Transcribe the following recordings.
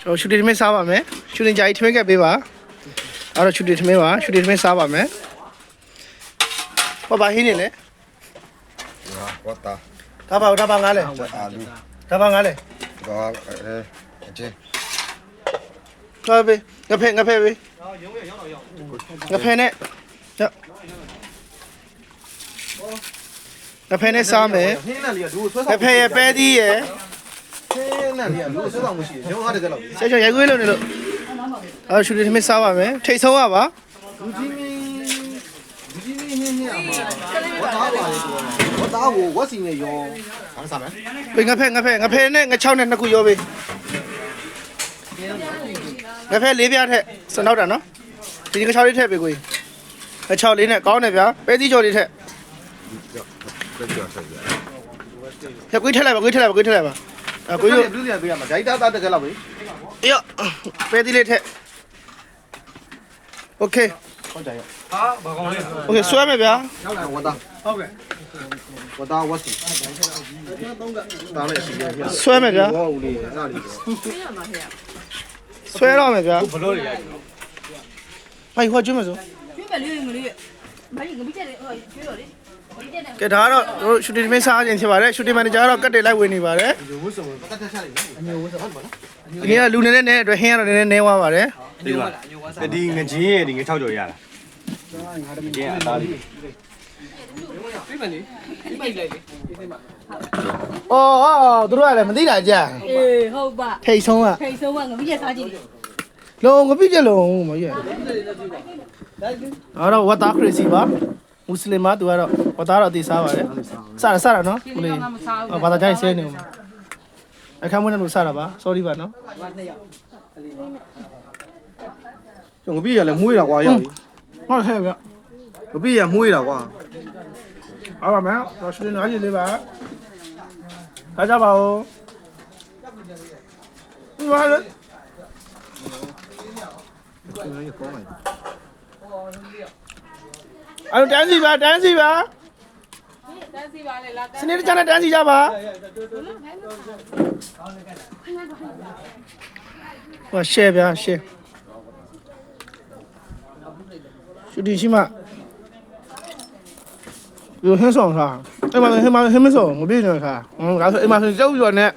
ကျွန်တော်ရှူတင်ထမင်းစားပါမယ်ရှူတင်ကြာကြီးထမင်းကပ်ပေးပါအဲ့တော့ရှူတင်ထမင်းပါရှူတင်ထမင်းစားပါမယ်ဘာဘာဟင်းနေလဲဝတ်တာဒါပါဒါပါငါလဲအာလူဒါပါငါလဲတော့အဲအချင်းငါပေးငါဖဲငါဖဲပေးငါဖဲနဲ့ညငါဖဲနဲ့စားမယ်ဟင်းနဲ့လေးကလူဆွဲငါဖဲရဲ့ပဲသီးရဲ့ဟင်း နဲ့လေးကလူဆွဲဆောင်မှုရှိတယ်ရုံးကားတကယ်လို့ဆက်ချောရိုက်ခွေးလို့နေလို့အဲ့ရှူတင်ထမင်းစားပါမယ်ထိတ်ဆုံးရပါလူကြီးမင်းလူကြီးမင်းဟင်းဟင်းအမှာဝတ်သားပါလေဆိုဝတ်သားကိုဝတ်စီနဲ့ရောဘာစားမလဲပေးငါဖဲငါဖဲငါဖဲနဲ့ငါချောင်းနဲ့နှစ်ခုရောပေးငါဖဲလေးပြားထက်စနောက်တာနော်ဒီငါချောင်းလေးထည့်ပေးကိုငါချောင်းလေးနဲ့ကောင်းတယ်ဗျာပဲသီးကြော်လေးထည့်ပြပြဆက်ရရကွေးထည့်လိုက်ပါကွေးထည့်လိုက်ပါကွေးထည့်လိုက်ပါ အကွေး ကို တို့ ယ်လူကြီးပေးရမှာဒိုက်တာသားတကယ်လို့ပဲ ရပဲသီးလေးထည့်โอเค ဟုတ်တယ်ရ โอเคဆွဲမယ်ဗျာ နောက်လာဝတ်သားဟုတ်ကဲ့ဝတ်သားဝတ်စီတားလိုက်စီရပြ ဆွဲမယ်ဗျာ ဘောဦးလေးအဲ့ဒါလေး ဆွဲတော့မယ်ဗျာဘလို့တွေရိုက်ဟိုင်ဟောကျွမ်းမစို့ ကျွေးမယ်လေးမလေးဘာကြီးငပိချက်လေးဟိုကျွေးတော့လေငပိချ က်နဲ့ကဲဒါကတော့တို့ရှူတင်မင်းစားခြင်းဖြစ်ပါတယ်ရှူတင်မန်နေဂျာကတော့ကတ်တွေလိုက်ဝင်နေပါတယ်ဝတ်စုံပတ်သက်ချက်လေးအမျိုးဝတ်စုံဟုတ်ပါလားဒီနေ့ကလူနေတဲ့နေတဲ့အတွက်ဟင်းကတော့နည်းနည်းနည်းသွားပါတယ်ဒီမှာဒီငချင်းရဲ့ဒီင6ကြော်ရတာငချင်းအသားလေးအော်အော်တို့ကလည်းမသိတာကြာအေးဟုတ်ပါထိတ်ဆုံးကထိတ်ဆုံးကငပိချက်စားကြည့်လေလုံးငပိပြက်လုံးမရွက်အဲ့တော့ဝတ်သားခရစီပါ မွတ်စလင်မသူကတော့ဝတ်သားတော့အသေးစားပါတယ်စတာစတာနော်ဦးလေးဘာသာကြိုက်ဆဲနေဦးအခမ်းမွေးနဲ့လို့စတာပါ sorry ပါနော်ကျွန်တော်ငပိရလဲမွေးတာကွာရောက်ပြီဟုတ်ကဲ့ဗျငပိရမွေးတာကွာအားပါမယ်တော့ရှူတင်နားကြီးလေးပါခါကြပါဦးဒီပါလေ အဲ့တော့တန်းစီပါတန်းစီပါ တန်းစီပါလေလာ စနေတကျနဲ့တန်းစီကြပါဟောရှယ်ဗျာရှယ်ရှူတင်ရှိမှ有很爽哈，哎妈，很妈很没爽，我别讲哈，嗯，然后哎妈是教育呢，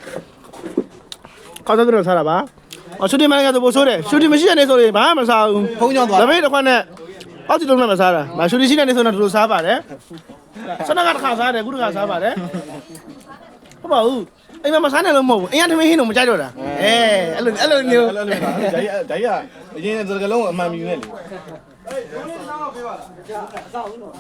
考到这种啥了吧？哦，兄弟们那个都不说的，兄弟们现在说的，慢慢啥， ဖုန်းကြောင်းသွား 那边的话呢， ပေါက်ချီလုံးနဲ့မစားတာမာရှူတီရှိနေနေဆိုတော့ဒီလိုစားပါတယ်ဆန္ဒကတစ်ခါစားတယ်ခုတစ်ခါစားပါတယ်ဟုတ်ပါဘူးအိမ်မှာမစားနိုင်လို့မဟုတ်ဘူးအိမ်ကသမီးဟင်းတော့မကြိုက်တော့တာအဲအဲ့လိုအဲ့လိုမျိုးအဲ့လိုမျိုးဒါကြီးဒါကြီးကအရင်ကစကားလုံးအမှန်မြင်နေလေအေးဘုန်းကြီးတောင်းတော့ပြပါလားအစားအုံးတော့